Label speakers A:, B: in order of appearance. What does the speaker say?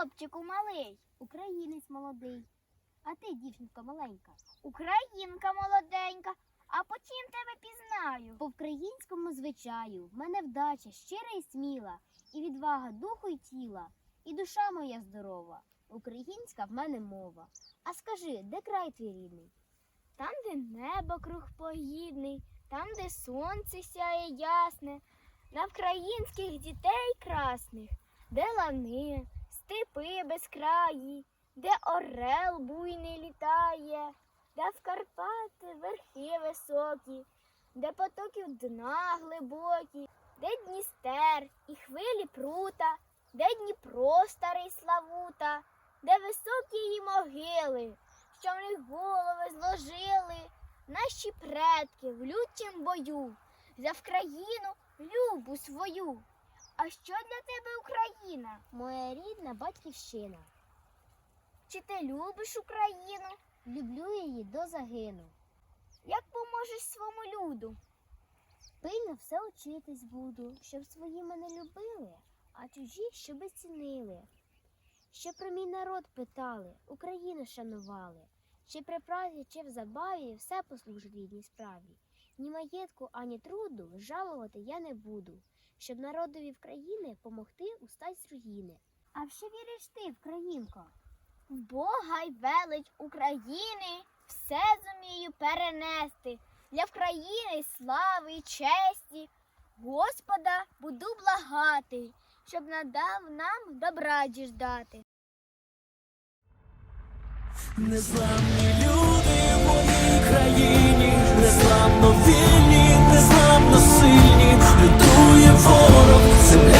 A: хлопчику малий,
B: Українець молодий. А ти, дівчинка маленька,
A: українка молоденька, а по чим тебе пізнаю?
B: по українському звичаю в мене вдача щира і сміла, і відвага духу й тіла, і душа моя здорова. Українська в мене мова. А скажи, де край твій рідний?
A: Там, де небо круг погідний, там, де сонце сяє ясне, на вкраїнських дітей красних, де лани, степи безкраї, де орел буйний літає, де в Карпати верхи високі, де потоків дна глибокі, де Дністер і хвилі прута, де Дніпро старий Славута, де високі її могили, що в них голови зложили наші предки в лютім бою за Вкраїну любу свою. А що для тебе Україна?
B: Моя рідна батьківщина.
A: Чи ти любиш Україну?
B: Люблю її до загину.
A: Як поможеш своєму люду?
B: Пильно все учитись буду, щоб свої мене любили, а чужі щоби цінили. Щоб про мій народ питали, Україну шанували, чи при праві, чи в забаві все послужить рідній справі. Ні маєтку, ані труду жалувати я не буду, щоб народові в країни помогти устать з руїни. А в що віриш ти, Вкраїнко?
A: В Бога й велич України все зумію перенести для Вкраїни слави й честі. Господа буду благати, щоб надав нам добра діждати.
C: Незламні люди в моїй країні, ворог,